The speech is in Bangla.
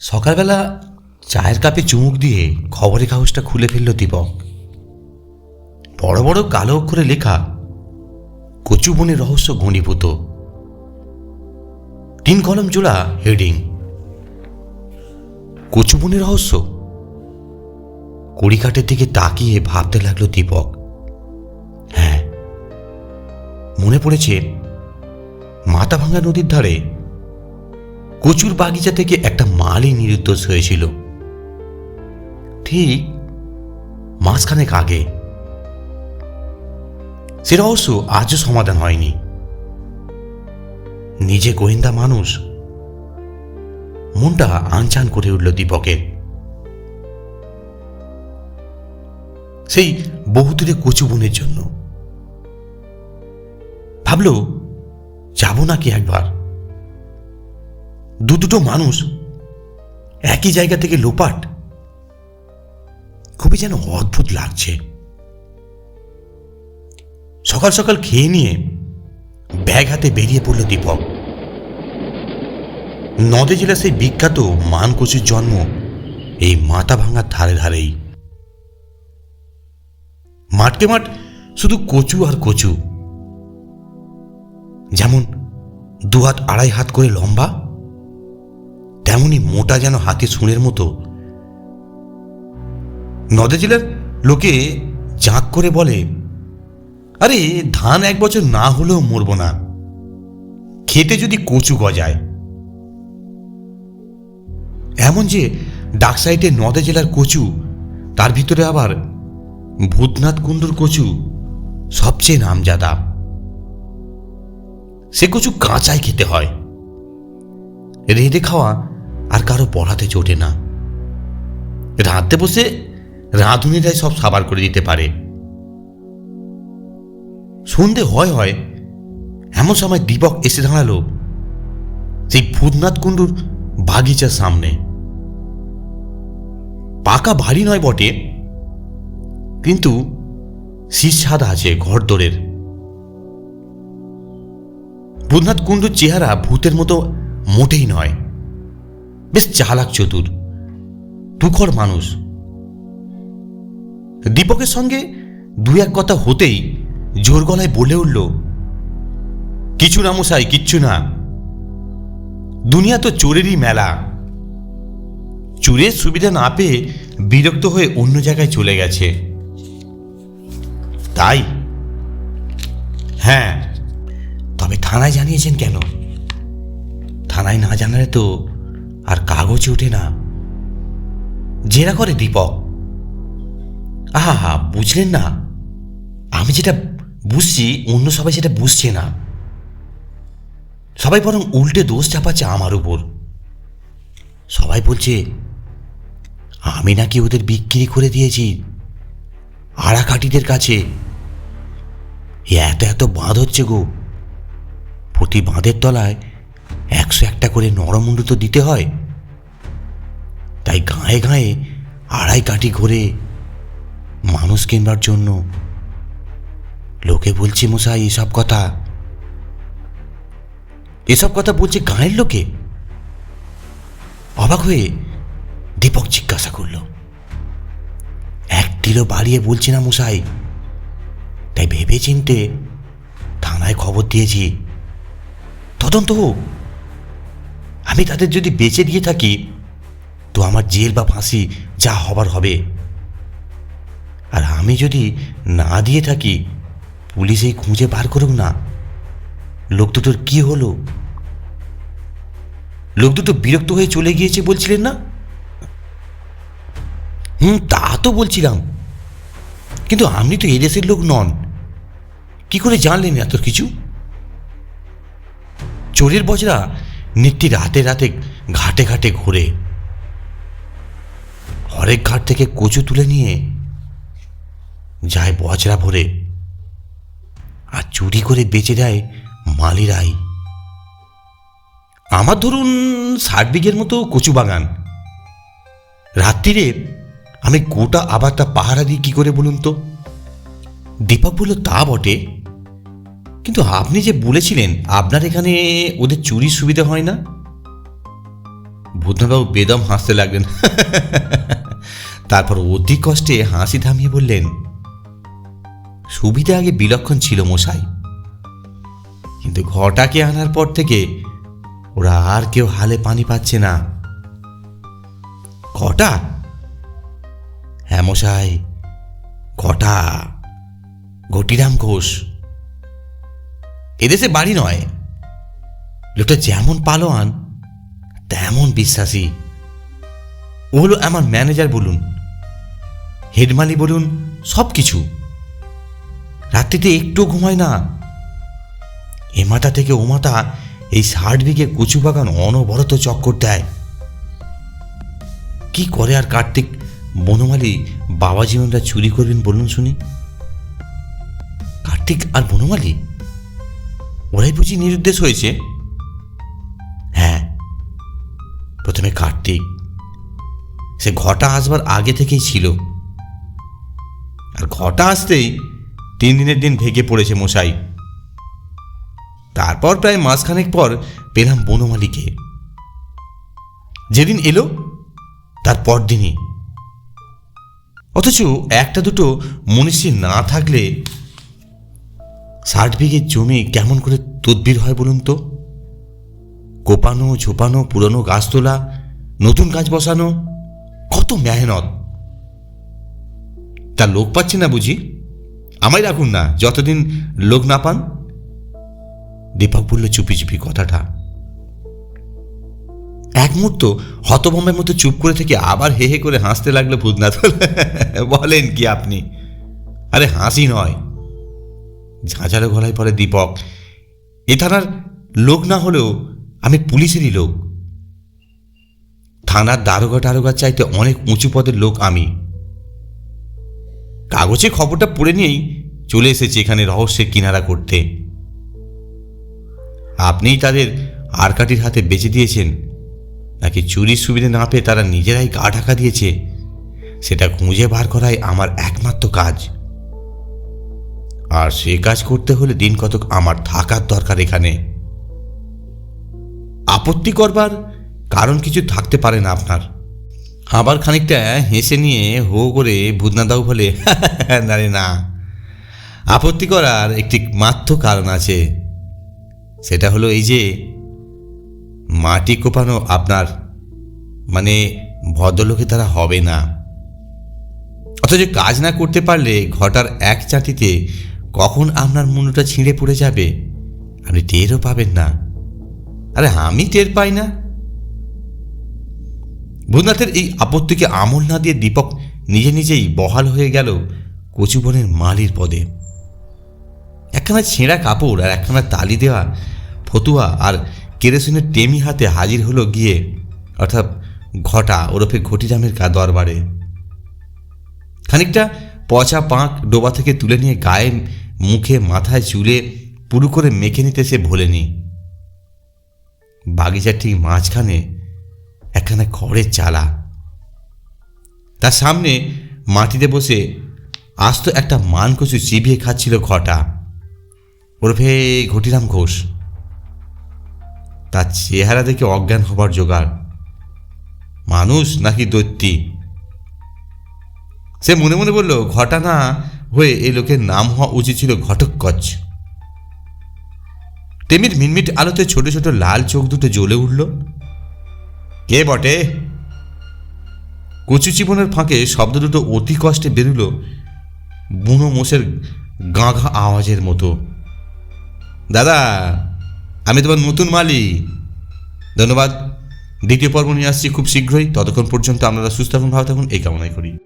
সকালবেলা চায়ের কাপে চুমুক দিয়ে খবরের কাগজটা খুলে ফেলল দীপক। বড় বড় কালো অক্ষরে লেখা, কচু বনের রহস্য ঘনীভূত। তিন কলম জোড়া হেডিং। কচু বনের রহস্য? কড়িকাঠের দিকে তাকিয়ে ভাবতে লাগল দীপক। হ্যাঁ। মনে পড়েছে মাথা ভাঙা নদীর ধারে কচুর বাগিচা থেকে একটা মালই নিরুদ্দেশ হয়েছিল। ঠিক মাসখানেক আগে। সে রহস্য আজও সমাধান হয়নি। নিজে গোয়েন্দা মানুষ। মনটা আনচান করে উঠল দীপকের। সেই বহুদূরে কচু বনের জন্য। ভাবল, যাব নাকি একবার? দু দুটো মানুষ একই জায়গা থেকে লোপাট। খুবই যেন অদ্ভুত লাগছে। সকাল সকাল খেয়ে নিয়ে ব্যাগ হাতে বেরিয়ে পড়ল দীপক। নদে জেলা সেই বিখ্যাত মানকচুর জন্ম এই মাথা ভাঙার ধারে ধারেই। মাঠকে মাঠ শুধু কচু আর কচু। যেমন দু হাত আড়াই হাত করে লম্বা তেমনি মোটা যেন হাতে সুঁড়ের মতো। নদে জেলার লোকে জাঁক করে বলে, আরে, ধান এক বছর না হলেও মরব না। খেতে যদি কচু গজায়। এমন যে ডাক সাইডে নদে জেলার কচু, তার ভিতরে আবার ভূতনাথ কুণ্ডুর কচু সবচেয়ে নামজাদা। সে কচু কাঁচাই খেতে হয়। রেঁধে খাওয়া আর কারও পড়াতে চটে না। রাঁধতে বসে রাঁধুনিরাই সব সাবার করে দিতে পারে। সন্ধে হয় হয় এমন সময় দীপক এসে দাঁড়াল সেই ভূতনাথ কুণ্ডুর বাগিচার সামনে। পাকা বাড়ি নয় বটে, কিন্তু শীষ ছাদ আছে ঘরদোরের ভূতনাথ কুণ্ডুর চেহারা ভূতের মতো মোটেই নয়। বেশ চালাক চতুর তুখর মানুষ। দীপকের সঙ্গে দু এক কথা হতেই জোর গলায় বলে উঠল, কিছু না মশাই, কিচ্ছু না। দুনিয়া তো চোরেরই মেলা। চুরের সুবিধা না পেয়ে বিরক্ত হয়ে অন্য জায়গায় চলে গেছে। তাই? হ্যাঁ। তবে থানায় জানিয়েছেন কেন? থানায় না জানালে তো আর কাগজে ওঠে না। জেরা করে দীপক। আহা হা বুঝলেন না। আমি যেটা বুঝছি, অন্য সবাই সেটা বুঝছে না। সবাই বরং উল্টে দোষ চাপাচ্ছে আমার উপর। সবাই বলছে, আমি নাকি ওদের বিক্রি করে দিয়েছি আড়াকাটিদের কাছে। এত এত বাঁধ হচ্ছে গো। প্রতি বাঁধের তলায় একশো একটা করে নরমুন্ডু তো দিতে হয়। তাই গায়ে গায়ে আড়াই কাঠি ঘুরে মানুষ কিনবার জন্য লোকে বলছে, মশাই, এসব কথা। এসব কথা বলছে গাঁয়ের লোকে? অবাক হয়ে দীপক জিজ্ঞাসা করল এক টিলো বাড়িয়ে বলছি না মশাই। তাই ভেবে চিনতে থানায় খবর দিয়েছি। তদন্ত হোক। আমি তাদের যদি বেঁচে দিয়ে থাকি তো আমার জেল বা ফাঁসি যা হবার হবে। আর আমি যদি না দিয়ে থাকি, পুলিশ এই খুঁজে বার করুক না। লোক দুটোর কি হলো? লোক দুটো বিরক্ত হয়ে চলে গিয়েছে বলছিলেন না? হুম, তা তো বলছিলাম। কিন্তু আপনি তো এদেশের লোক নন। কি করে জানলেন এত কিছু? চোরের বজরা নিত্যি রাতে রাতে ঘাটে ঘাটে ঘোরে। হরেক ঘাট থেকে কচু তুলে নিয়ে যায় বজরা ভরে আর চুরি করে বেচে দেয় মালিরাই। আমার ধরুন ষাট বিঘের মতো কচু বাগান। রাত্রিরে আমি গোটা আবারটা পাহারা দিই কি করে বলুন তো? দীপক বলল, তা বটে। কিন্তু আপনি যে বলেছিলেন আপনার এখানে ওদের চুরির সুবিধা হয় না? ভূতনাথবাবু বেদম হাসতে লাগলেন। তারপর অতি কষ্টে হাসি থামিয়ে বললেন, সুবিধা আগে বিলক্ষণ ছিল মশাই। কিন্তু ঘটাকে আনার পর থেকে ওরা আর কেউ হালে পানি পাচ্ছে না। ঘটা হ্যাঁ মশাই ঘটা ঘটিরাম ঘোষ। এদেশে বাড়ি নয়। লোকটা যেমন পালোয়ান, তেমন বিশ্বাসী। ও হলো আমার ম্যানেজার বলুন হেডমালি বলুন সব কিছু রাত্রিতে একটু ঘুমায় না। এ মাথা থেকে ও মাথা, এই ষাট বিঘে কচু বাগান অনবরত চক্কর দেয়। কি করে আর কার্তিক, বনমালী, বাবা জীবনটা চুরি করবেন বলুন শুনি। কার্তিক আর বনমালী? ওরাই বুঝি নিরুদ্দেশ হয়েছে? হ্যাঁ। প্রথমে কার্তিক। সে ঘটা আসবার আগে থেকেই ছিল। আর ঘটা আসতেই তিন দিনের দিন ভেঙে পড়েছে মশাই। তারপর প্রায় মাসখানেক পর পেলাম বনমালিকে। যেদিন এলো, তার পরদিনই। অথচ একটা দুটো মনীষী না থাকলে ষাট বিঘে জমি কেমন করে তদবির হয় বলুন তো? কোপানো, ঝোপানো, পুরনো গাছ তোলা, নতুন গাছ বসানো, কত মেহনত! তা লোক পাচ্ছি না বুঝি? আমায় রাখুন না, যতদিন লোক না পান। দীপক বলল, চুপি চুপি কথাটা। এক মুহূর্ত হতভম্বের মতো চুপ করে থেকে আবার হে হে করে হাসতে লাগল ভূতনাথ। বলেন কি আপনি? আরে হাসি নয়। ঝাঁঝালো গলায় পরে দীপক, এ থানার লোক না হলেও আমি পুলিশেরই লোক। থানার দারোগা টারোগার চাইতে অনেক উঁচু পদের লোক আমি। কাগজে খবরটা পড়ে নিয়েই চলে এসেছি এখানে রহস্যের কিনারা করতে। আপনিই তাদের আরকাটির হাতে বেঁচে দিয়েছেন, নাকি চুরির সুবিধে না পেয়ে তারা নিজেরাই গা ঢাকা দিয়েছে, সেটা খুঁজে বার করাই আমার একমাত্র কাজ। আর সে কাজ করতে হলে দিন কতক আমার থাকার দরকার এখানে। আপত্তি করবার কারণ কিছু থাকতে পারে না আপনার। আবার খানিকটা হেসে নিয়ে হো করে ভূতনাদাও বলে, না না। আপত্তি করার একটি মাত্র কারণ আছে। সেটা হলো এই যে, মাটি কোপানো আপনার মানে ভদ্রলোকে তারা হবে না। অথচ কাজ না করতে পারলে ঘটার এক চাটিতে কখন আপনার মুন্ডুটা ছিঁড়ে পড়ে যাবে? আপনি টেরও পাবেন না। আরে আমি টের পাই না। ভূতনাথের এই আপত্তিকে আমল না দিয়ে দীপক নিজে নিজেই বহাল হয়ে গেল কচুবনের মালির পদে। একখানা ছেঁড়া কাপড় আর একখানা তালি দেওয়া, ফতুয়া আর কেরোসিনের টেমি হাতে হাজির হলো গিয়ে, অর্থাৎ ঘটা ওরফে ঘটিরামের কা দরবারে। খানিকটা পচা পাঁক ডোবা থেকে তুলে নিয়ে গায়ে মুখে মাথায় চুলে পুরু করে মেখে নিতে সে ভোলেনি। বাগিচার ঠিক মাঝখানে একখানা খড়ের চালা। তার সামনে মাটিতে বসে আস্ত একটা মানকচু চিবিয়ে খাচ্ছিল ঘটা। ওরফে ঘটিরাম ঘোষ। তার চেহারা দেখে অজ্ঞান হবার জোগাড়। মানুষ নাকি দৈত্যী? সে মনে মনে বলল না হয়ে এই লোকের নাম হওয়া উচিত ছিল ঘটকচ তেমির মিনমিট আলোতে ছোট ছোট লাল চোখ দুটো জ্বলে উঠল। কে বটে? কচু জীবনের ফাঁকে শব্দ দুটো অতি কষ্টে বেরুল বুনো মোষের গাঁঘা আওয়াজের মতো। দাদা, আমি তোমার নতুন মালি ধন্যবাদ। দ্বিতীয় পর্ব নিয়ে আসছি খুব শীঘ্রই। ততক্ষণ পর্যন্ত আপনারা সুস্থ থাকুন, ভালো থাকুন। এই কামনাই করি।